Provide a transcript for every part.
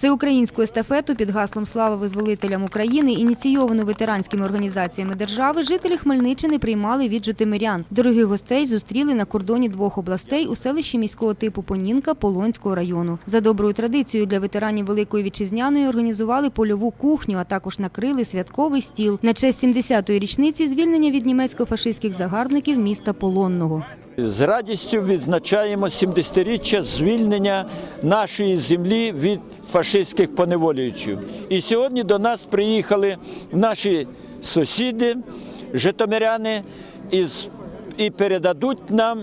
Всеукраїнську естафету під гаслом Слава визволителям України, ініційовану ветеранськими організаціями держави, жителі Хмельниччини приймали від житомирян. Дорогих гостей зустріли на кордоні двох областей у селищі міського типу Понінка Полонського району. За доброю традицією для ветеранів Великої вітчизняної організували польову кухню, а також накрили святковий стіл на честь 70-ї річниці звільнення від німецько-фашистських загарбників міста Полонного. З радістю відзначаємо 70-річчя звільнення нашої землі від фашистських поневолюючів. І сьогодні до нас приїхали наші сусіди, житомиряни, із, і передадуть нам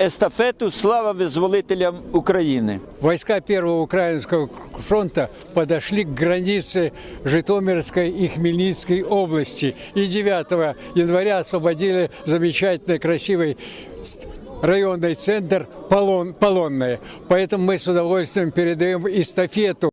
естафету Слава визволителям України. Войска Первого Украинского фронта подошли к границе Житомирской и Хмельницкой области. И 9 января освободили замечательный, красивый ц- районный центр Полон, Полонное. Поэтому мы с удовольствием передаем эстафету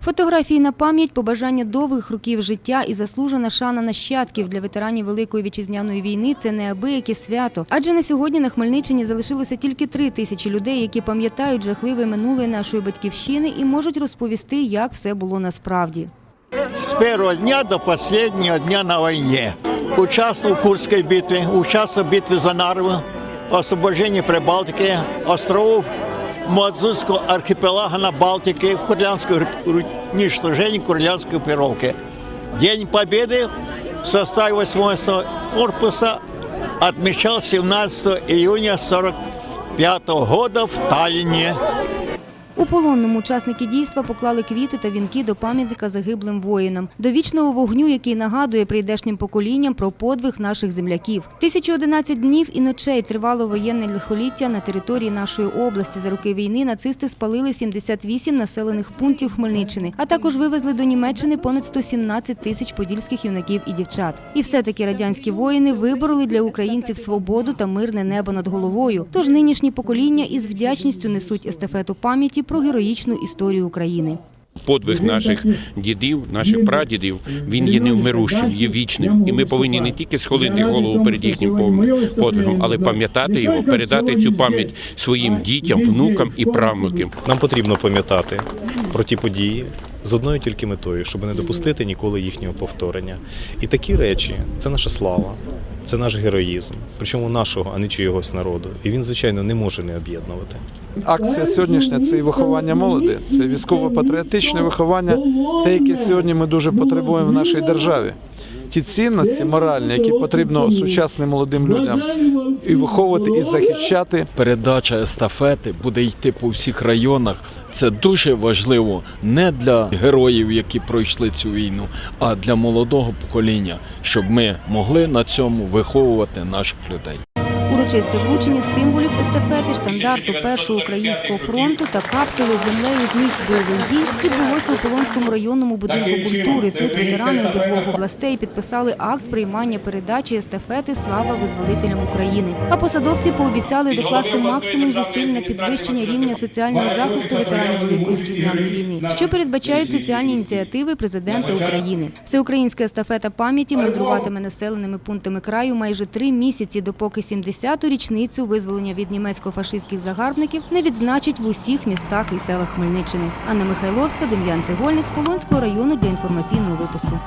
Фотографії на пам'ять, побажання довгих років життя і заслужена шана нащадків для ветеранів Великої вітчизняної війни це неабияке свято. Адже на сьогодні на Хмельниччині залишилося тільки три тисячі людей, які пам'ятають жахливе минуле нашої батьківщини і можуть розповісти, як все було насправді. С первого дня до последнего дня на войне. Участвовал в Курской битве, участвовал в битве за Нарву, освобождении Прибалтики, островов Муадзурского архипелага на Балтике, Курлянской уничтожении Курлянской группировки. День Победы в составе 8 корпуса отмечал 17 июня 1945 года в Таллине. У полонному учасники дійства поклали квіти та вінки до пам'ятника загиблим воїнам, до вічного вогню, який нагадує прийдешнім поколінням про подвиг наших земляків. 1011 днів і ночей тривало воєнне лихоліття на території нашої області. За роки війни нацисти спалили 78 населених пунктів Хмельниччини, а також вивезли до Німеччини понад 117 тисяч подільських юнаків і дівчат. І все-таки радянські воїни вибороли для українців свободу та мирне небо над головою. Тож нинішні покоління із вдячністю несуть естафету пам'яті про героїчну історію України. подвиг наших дідів, наших прадідів, він є невмирущим, є вічним. І ми повинні не тільки схилити голову перед їхнім подвигом, але пам'ятати його, передати цю пам'ять своїм дітям, внукам і правнукам. Нам потрібно пам'ятати про ті події з одною тільки метою, щоб не допустити ніколи їхнього повторення. І такі речі це наша слава, це наш героїзм, причому нашого, а не чийогось народу. І він, звичайно, не може не об'єднувати. Акція сьогоднішня це і виховання молоді, це військово-патріотичне виховання, те, яке сьогодні ми дуже потребуємо в нашій державі. Ті цінності моральні, які потрібно сучасним молодим людям і виховувати, і захищати. передача естафети буде йти по всіх районах. Це дуже важливо не для героїв, які пройшли цю війну, а для молодого покоління, щоб ми могли на цьому виховувати наших людей. Урочисте вручення символів естафети, штандарту першого українського фронту та капсули землею з місць бойових дій відбулося у Полонському районному будинку культури. Тут ветерани обидвох областей підписали акт приймання передачі естафети Слава визволителям України. А посадовці пообіцяли докласти максимум зусиль на підвищення рівня соціального захисту ветеранів Великої вітчизняної війни, що передбачають соціальні ініціативи президента України. Всеукраїнська естафета пам'яті мандруватиме населеними пунктами краю майже три місяці, допоки 70-ту річницю визволення від німецько-фашистських загарбників не відзначить в усіх містах і селах Хмельниччини. Анна Михайловська, Дем'ян Цегольник з Полонського району для інформаційного випуску.